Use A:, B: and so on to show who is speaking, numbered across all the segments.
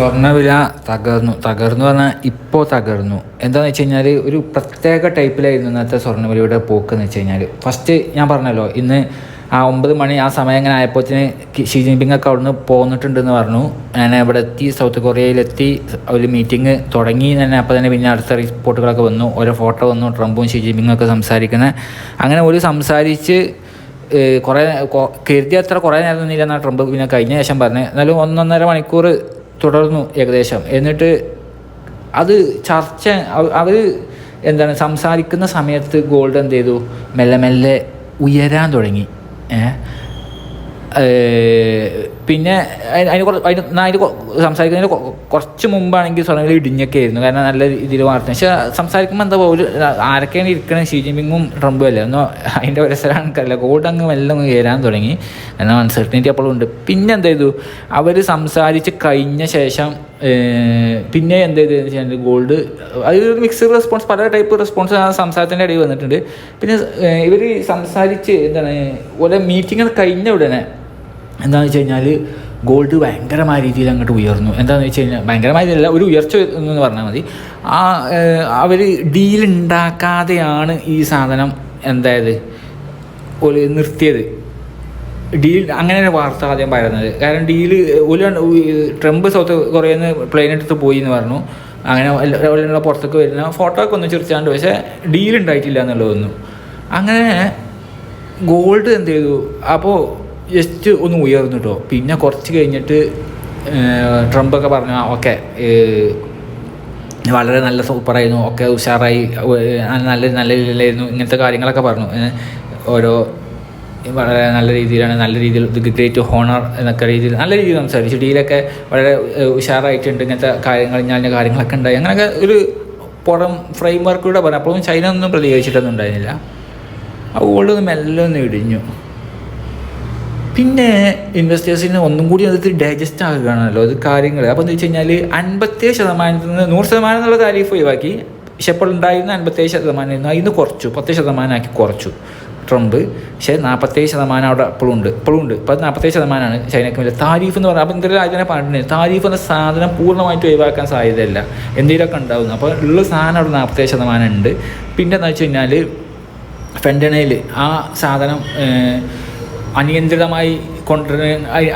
A: സ്വർണവില തകർന്നു. തകർന്നു പറഞ്ഞാൽ ഇപ്പോൾ തകർന്നു. എന്താണെന്ന് വെച്ച് കഴിഞ്ഞാൽ ഒരു പ്രത്യേക ടൈപ്പിലായിരുന്നു ഇന്നത്തെ സ്വർണവിലയുടെ പോക്ക് എന്ന് വെച്ച് കഴിഞ്ഞാൽ. ഫസ്റ്റ് ഞാൻ പറഞ്ഞല്ലോ ഇന്ന് ആ ഒമ്പത് മണി ആ സമയം ഇങ്ങനെ ആയപ്പോഴത്തേന് ഷീ ജിൻപിങ് ഒക്കെ അവിടുന്ന് പോന്നിട്ടുണ്ടെന്ന് പറഞ്ഞു. ഞാൻ ഇവിടെ എത്തി സൗത്ത് കൊറിയയിലെത്തി ഒരു മീറ്റിംഗ് തുടങ്ങി തന്നെ അപ്പോൾ തന്നെ പിന്നെ അടുത്ത റിപ്പോർട്ടുകളൊക്കെ വന്നു. ഓരോ ഫോട്ടോ വന്നു ട്രംപും ഷീ ജിൻപിങ്ങും ഒക്കെ സംസാരിക്കുന്നത് അങ്ങനെ ഒരു സംസാരിച്ച് കുറേ കരുതിയ അത്ര കുറേ നേരം നിന്നില്ല എന്നാണ് ട്രംപ് പിന്നെ കഴിഞ്ഞ ശേഷം പറഞ്ഞത്. എന്നാലും ഒന്നൊന്നര മണിക്കൂർ തുടർന്നു ഏകദേശം. എന്നിട്ട് അത് ചർച്ച അവർ എന്താണ് സംസാരിക്കുന്ന സമയത്ത് ഗോൾഡ് എന്ത് ചെയ്തു? മെല്ലെ മെല്ലെ ഉയരാൻ തുടങ്ങി. ഏഹ് പിന്നെ അതിന് കുറച്ച് അതിന് അതിന് സംസാരിക്കുന്നതിന് കുറച്ച് മുമ്പാണെങ്കിൽ സ്വർണവില ഇടിഞ്ഞൊക്കെ ആയിരുന്നു. കാരണം നല്ല രീതിയിൽ വാർത്ത. പക്ഷെ സംസാരിക്കുമ്പോൾ എന്താ ഒരു ആരൊക്കെയാണ് ഇരിക്കണത് ഷീ ജിൻപിങ്ങും ട്രംപും അല്ലേ? ഒന്നോ അതിന്റെ പരിസരമാണെന്നല്ല ഗോൾഡ് അങ്ങ് മെല്ലെ അങ്ങ് കയറാൻ തുടങ്ങി. എന്നാൽ അൺസർട്ടനിറ്റി അപ്പോഴും ഉണ്ട്. പിന്നെ എന്താ ചെയ്തു? അവർ സംസാരിച്ച് കഴിഞ്ഞ ശേഷം പിന്നെ എന്ത് ചെയ്തു വെച്ചാൽ ഗോൾഡ് അതൊരു മിക്സ്ഡ് റെസ്പോൺസ് പല ടൈപ്പ് റെസ്പോൺസ് ആ സംസാരത്തിന്റെ ഇടയിൽ വന്നിട്ടുണ്ട്. പിന്നെ ഇവർ സംസാരിച്ച് എന്താണ് ഓരോ മീറ്റിങ്ങൾ കഴിഞ്ഞ ഉടനെ എന്താണെന്ന് വെച്ച് കഴിഞ്ഞാൽ ഗോൾഡ് ഭയങ്കരമായ രീതിയിൽ അങ്ങോട്ട് ഉയർന്നു. എന്താണെന്ന് വെച്ച് കഴിഞ്ഞാൽ ഭയങ്കരമായ രീതിയിലല്ല ഒരു ഉയർച്ച എന്ന് പറഞ്ഞാൽ മതി. ആ അവർ ഡീൽ ഉണ്ടാക്കാതെയാണ് ഈ സാധനം എന്തായത്? ഒരു നിർത്തിയത്. ഡീൽ അങ്ങനെ ഒരു വാർത്ത ആദ്യം പറയുന്നത് കാരണം ഡീൽ ഒരു ട്രംപ് സൗത്ത് കൊറിയയിൽ നിന്ന് പ്ലെയിൻ പോയി എന്ന് പറഞ്ഞു. അങ്ങനെ ഉള്ള പുറത്തേക്ക് വരുന്ന ഫോട്ടോ ഒക്കെ ഒന്ന് ചിരിച്ചാണ്ട് പക്ഷേ ഡീൽ ഉണ്ടായിട്ടില്ല എന്നുള്ളതൊന്നും. അങ്ങനെ ഗോൾഡ് എന്ത് ചെയ്തു? അപ്പോൾ ജസ്റ്റ് ഒന്ന് ഉയർന്നു കേട്ടോ പിന്നെ കുറച്ച് കഴിഞ്ഞിട്ട് ട്രംപൊക്കെ പറഞ്ഞു ഓക്കെ വളരെ നല്ല സൂപ്പറായിരുന്നു ഒക്കെ ഉഷാറായി നല്ല നല്ല രീതിയിലായിരുന്നു ഇങ്ങനത്തെ കാര്യങ്ങളൊക്കെ പറഞ്ഞു. ഓരോ വളരെ നല്ല രീതിയിലാണ് നല്ല രീതിയിൽ ഗ്രേറ്റ് ഹോണർ എന്നൊക്കെ രീതിയിൽ നല്ല രീതിയിൽ സംസാരിച്ചു. ഡീലൊക്കെ വളരെ ഉഷാറായിട്ടുണ്ട് ഇങ്ങനത്തെ കാര്യങ്ങൾ ഞാൻ കാര്യങ്ങളൊക്കെ ഉണ്ടായി. അങ്ങനെയൊക്കെ ഒരു പുറം ഫ്രെയിം വർക്കിലൂടെ പറഞ്ഞു. അപ്പോഴും ചൈന ഒന്നും പ്രതികരിച്ചിട്ടൊന്നും ഉണ്ടായിരുന്നില്ല. ആ ഗോൾഡ് ഒന്ന് മെല്ലെ ഒന്ന് ഇടിഞ്ഞു. പിന്നെ ഇൻവെസ്റ്റേഴ്സിന് ഒന്നും കൂടി അത് ഡൈജസ്റ്റ് ആകുകയാണല്ലോ. അത് കാര്യങ്ങൾ അപ്പോൾ എന്താ വെച്ച് കഴിഞ്ഞാൽ അൻപത്തേഴ് ശതമാനത്തിൽ നിന്ന് നൂറ് ശതമാനം എന്നുള്ള താരീഫ് ഒഴിവാക്കി. പക്ഷെ ഇപ്പോൾ ഉണ്ടായിരുന്ന അൻപത്തേഴ് ശതമാനം ഇരുന്നു അതിന് കുറച്ചു. പത്ത് ശതമാനമാക്കി കുറച്ചു. ട്രംപ്. പക്ഷേ നാൽപ്പത്തേഴ് ശതമാനം അവിടെ ഇപ്പോഴും ഉണ്ട്. ഇപ്പോഴും ഉണ്ട്. ഇപ്പോൾ നാൽപ്പത്തേഴ് ശതമാനമാണ് ചൈനയ്ക്ക് മേലെ. താരീഫ് എന്ന് പറഞ്ഞാൽ അപ്പോൾ എന്തെങ്കിലും അതിനെ പറഞ്ഞിട്ടുണ്ട്. താരീഫ് എന്ന സാധനം പൂർണമായിട്ട് ഒഴിവാക്കാൻ സാധ്യതയില്ല. എന്തെങ്കിലുമൊക്കെ ഉണ്ടാകുന്നു അപ്പോൾ ഉള്ള സാധനം അവിടെ നാൽപ്പത്തേഴ് ശതമാനം ഉണ്ട്. പിന്നെ എന്താ വെച്ച് കഴിഞ്ഞാൽ ഫെൻഡനയിൽ ആ സാധനം അനിയന്ത്രിതമായി കൊണ്ട്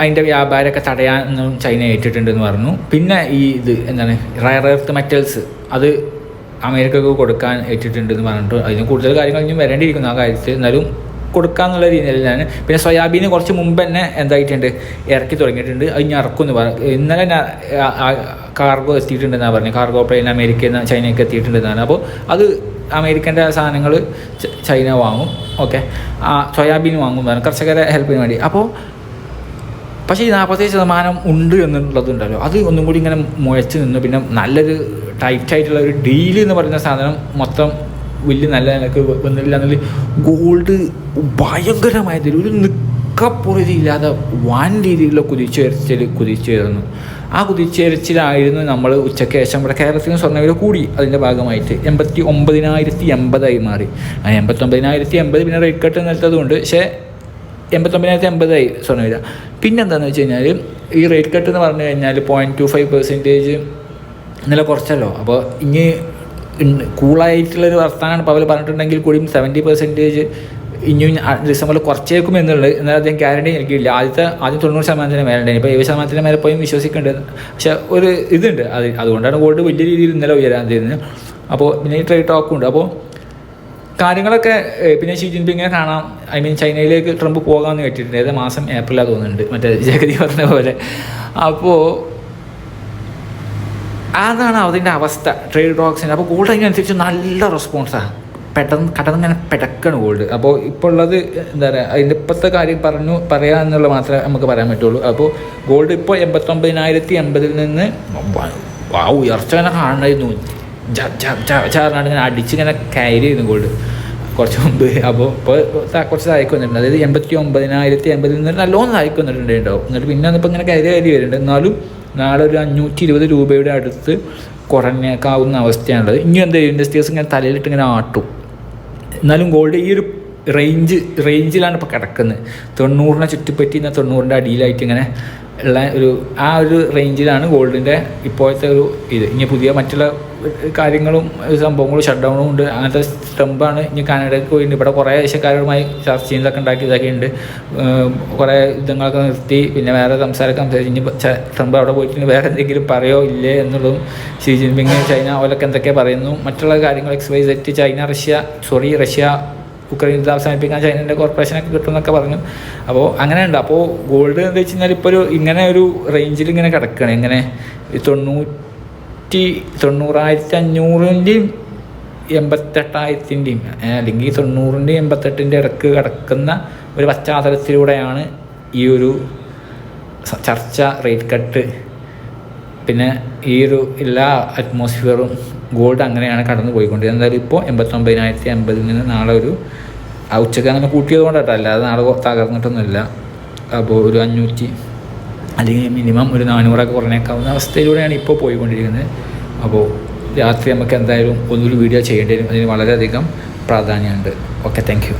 A: അതിന്റെ വ്യാപാരമൊക്കെ തടയാനും ചൈന ഏറ്റിട്ടുണ്ടെന്ന് പറഞ്ഞു. പിന്നെ ഈ ഇത് എന്താണ് റയർ എർത്ത് മെറ്റൽസ് അത് അമേരിക്കക്ക് കൊടുക്കാൻ ഏറ്റിട്ടുണ്ടെന്ന് പറഞ്ഞിട്ട് അതിന് കൂടുതൽ കാര്യങ്ങൾ ഇനിയും വരേണ്ടിയിരിക്കുന്നു ആ കാര്യത്തിൽ. എന്നാലും കൊടുക്കാന്നുള്ള ഞാൻ പിന്നെ സോയാബീന് കുറച്ച് മുമ്പ് തന്നെ എന്തായിട്ടുണ്ട് ഇറക്കി തുടങ്ങിയിട്ടുണ്ട്. അത് ഞാൻ ഇറക്കുമെന്ന് പറഞ്ഞു ഇന്നലെ ഞാൻ കാർഗോ എത്തിയിട്ടുണ്ടെന്നാണ് പറഞ്ഞത് കാർഗോ പ്ലെയിൻ അമേരിക്കയിൽ നിന്ന് ചൈനയ്ക്ക് എത്തിയിട്ടുണ്ടെന്നാണ് അപ്പോൾ അത് അമേരിക്കന്റെ സാധനങ്ങൾ ചൈന വാങ്ങും. ഓക്കെ. ആ സോയാബീൻ വാങ്ങും പറഞ്ഞു. കർഷകരെ ഹെൽപ്പിന് വേണ്ടി. അപ്പോൾ പക്ഷേ ഈ നാൽപ്പത്തേഴ് ശതമാനം ഉണ്ട് എന്നുള്ളതുണ്ടല്ലോ. അത് ഒന്നും കൂടി ഇങ്ങനെ മുഴച്ച് നിന്ന് പിന്നെ നല്ലൊരു ടൈറ്റായിട്ടുള്ള ഒരു ഡീൽ എന്ന് പറയുന്ന സാധനം മൊത്തം വലിയ നല്ല നിലയ്ക്ക് വന്നില്ല എന്നുള്ള ഗോൾഡ് ഭയങ്കരമായതിൽ ഒരു നിക്കപ്പുറതിയില്ലാതെ വൻ രീതിയിലുള്ള കുതിച്ചുയർച്ചൽ കുതിച്ചുയർന്നു. ആ കുതിച്ചുയർച്ചിലായിരുന്നു നമ്മൾ ഉച്ചയ്ക്ക് ശേഷം ഇവിടെ കേരളത്തിന് സ്വർണവില കൂടി. അതിന്റെ ഭാഗമായിട്ട് എൺപത്തി ഒമ്പതിനായിരത്തി എൺപതായി മാറി. ആ എൺപത്തൊമ്പതിനായിരത്തി എൺപത് പിന്നെ റേറ്റ് കട്ട് നിർത്തതുകൊണ്ട് പക്ഷേ എൺപത്തൊമ്പതിനായിരത്തി എൺപതായി സ്വർണവില. പിന്നെ എന്താണെന്ന് വെച്ച് കഴിഞ്ഞാൽ ഈ റേറ്റ് കട്ട് എന്ന് പറഞ്ഞു കഴിഞ്ഞാൽ പോയിന്റ് ടു ഫൈവ് പെർസെന്റേജ് ഇന്നലെ കുറച്ചല്ലോ. അപ്പോൾ ഇനി കൂളായിട്ടുള്ളൊരു വർത്തമാനമാണ് അവർ പറഞ്ഞിട്ടുണ്ടെങ്കിൽ കൂടിയും സെവന്റി പെർസെന്റേജ് ഇനിയും ഡിസംബറിൽ കുറച്ചേക്കും എന്നുള്ളത്. എന്നാൽ അദ്ദേഹം ഗ്യാരണ്ടി എനിക്കില്ല. ആദ്യത്തെ ആദ്യം തൊണ്ണൂറ് ശതമാനത്തിന് മേലെ ഉണ്ടായി ഇപ്പോൾ ഏഴ് ശതമാനത്തിന് മേലെ പോയും വിശ്വസിക്കേണ്ടത് പക്ഷെ ഒരു ഇതുണ്ട്. അത് അതുകൊണ്ടാണ് ഗോൾഡ് വലിയ രീതിയിൽ ഇന്നലെ ഉയരാൻ ചെയ്യുന്നത് അപ്പോൾ പിന്നെ ഈ ട്രേഡ് ടോക്കും ഉണ്ട്. അപ്പോൾ കാര്യങ്ങളൊക്കെ പിന്നെ ഷീ ജിൻപിങ്ങിനെ കാണാം. ഐ മീൻ ചൈനയിലേക്ക് ട്രംപ് പോകാമെന്ന് കേട്ടിട്ടുണ്ട്. ഏത് മാസം ഏപ്രിലാണ് തോന്നുന്നുണ്ട്. മറ്റേ ജഗതി പറഞ്ഞ പോലെ. അപ്പോൾ അതാണ് അതിന്റെ അവസ്ഥ ട്രേഡ് ഡോക്സിന്റെ അപ്പോൾ ഗോൾഡ് അതിനനുസരിച്ച് നല്ല റെസ്പോൺസാണ് പെട്ടെന്ന് കടന്ന് ഇങ്ങനെ പെടക്കാണ് ഗോൾഡ് അപ്പോൾ ഇപ്പോൾ ഉള്ളത് എന്താ പറയുക അതിന്റെ ഇപ്പോഴത്തെ കാര്യം പറഞ്ഞു പറയാ എന്നുള്ളത് മാത്രമേ നമുക്ക് പറയാൻ പറ്റുള്ളൂ. അപ്പോൾ ഗോൾഡ് ഇപ്പോൾ എൺപത്തൊമ്പതിനായിരത്തി എൺപതിൽ നിന്ന് ആ ഉയർച്ച ഇങ്ങനെ കാണണമായിരുന്നു ചാറിനാണ് ഇങ്ങനെ അടിച്ചിങ്ങനെ കയറി ചെയ്യുന്നു ഗോൾഡ് കുറച്ച് മുമ്പ്. അപ്പോൾ ഇപ്പോൾ കുറച്ച് താഴേക്ക് വന്നിട്ടുണ്ട്. അതായത് എൺപത്തി ഒമ്പതിനായിരത്തി എൺപതിൽ നിന്ന് നല്ലോണം താഴേക്ക് വന്നിട്ടുണ്ട് ഉണ്ടാവും എന്നിട്ട് പിന്നെ ഇപ്പോൾ ഇങ്ങനെ കയറി കയറി വരുന്നുണ്ട്. എന്നാലും നാളെ ഒരു അഞ്ഞൂറ്റി ഇരുപത് രൂപയുടെ അടുത്ത് കുറഞ്ഞേക്കാവുന്ന അവസ്ഥയാണുള്ളത്. ഇനി എന്താ ഇൻഡസ്ട്രീസ് ഇങ്ങനെ തലയിലിട്ട് ഇങ്ങനെ ആട്ടും. എന്നാലും ഗോൾഡ് ഈ ഒരു റേഞ്ച് റേഞ്ചിലാണ് ഇപ്പോൾ കിടക്കുന്നത്. തൊണ്ണൂറിനെ ചുറ്റിപ്പറ്റി എന്നാൽ തൊണ്ണൂറിന്റെ അടിയിലായിട്ട് ഇങ്ങനെ ഉള്ള ഒരു ആ ഒരു റേഞ്ചിലാണ് ഗോൾഡിന്റെ ഇപ്പോഴത്തെ ഒരു ഇത്. ഇനി പുതിയ മറ്റുള്ള കാര്യങ്ങളും സംഭവങ്ങളും ഷട്ട് ഡൗണും ഉണ്ട്. അങ്ങനത്തെ സ്റ്റംപാണ് ഇനി കാനഡയ്ക്ക് പോയിട്ട് ഇവിടെ കുറേ ഏഷ്യക്കാരുമായി ചർച്ച ചെയ്യുന്നതൊക്കെ ഉണ്ടാക്കി ഇതൊക്കെ ഉണ്ട് കുറേ യുദ്ധങ്ങളൊക്കെ നിർത്തി. പിന്നെ വേറെ സംസാരമൊക്കെ സംസാരിച്ച്. ഇനി ട്രംപ് അവിടെ പോയിട്ട് വേറെ എന്തെങ്കിലും പറയോ ഇല്ലേ എന്നുള്ളതും ഷീ ജിൻപിങ് ചൈന അവരൊക്കെ എന്തൊക്കെ പറയുന്നു. മറ്റുള്ള കാര്യങ്ങൾ X Y Z China Russia sorry Russia Ukraine യുദ്ധം അവസാനിപ്പിക്കാൻ ചൈനന്റെ കോർപ്പറേഷനൊക്കെ കിട്ടുമെന്നൊക്കെ പറഞ്ഞു. അപ്പോൾ അങ്ങനെയുണ്ട് അപ്പോൾ ഗോൾഡ് എന്ന് വെച്ച് കഴിഞ്ഞാൽ ഇപ്പോൾ ഒരു ഇങ്ങനെ ഒരു റേഞ്ചിൽ ഇങ്ങനെ കിടക്കുകയാണ് ഇങ്ങനെ ഈ തൊണ്ണൂറ്റി തൊണ്ണൂറായിരത്തി അഞ്ഞൂറിന്റെയും എൺപത്തെട്ടായിരത്തിന്റെയും അല്ലെങ്കിൽ തൊണ്ണൂറിന്റെയും എൺപത്തെട്ടിന്റെ ഇടയ്ക്ക് കിടക്കുന്ന ഒരു പശ്ചാത്തലത്തിലൂടെയാണ് ഈ ഒരു ചർച്ച റേറ്റ് കട്ട്. പിന്നെ ഈ ഒരു എല്ലാ അറ്റ്മോസ്ഫിയറും ഗോൾഡ് അങ്ങനെയാണ് കടന്നു പോയിക്കൊണ്ടിരുന്നത്. എന്തായാലും ഇപ്പോൾ എൺപത്തൊമ്പതിനായിരത്തി അമ്പതിൽ നിന്ന് നാളെ ഒരു ഉച്ചയ്ക്ക് അങ്ങനെ കൂട്ടിയത് കൊണ്ടാട്ടോ അല്ലാതെ നാളെ തകർന്നിട്ടൊന്നുമില്ല. അപ്പോൾ ഒരു അഞ്ഞൂറ്റി അല്ലെങ്കിൽ മിനിമം ഒരു നാനൂറൊക്കെ കുറഞ്ഞേക്കാവുന്ന അവസ്ഥയിലൂടെയാണ് ഇപ്പോൾ പോയിക്കൊണ്ടിരിക്കുന്നത്. അപ്പോൾ രാത്രി നമുക്ക് എന്തായാലും ഒന്നൊരു വീഡിയോ ചെയ്യേണ്ടി വരും. അതിന് വളരെയധികം പ്രാധാന്യമുണ്ട്. Okay thank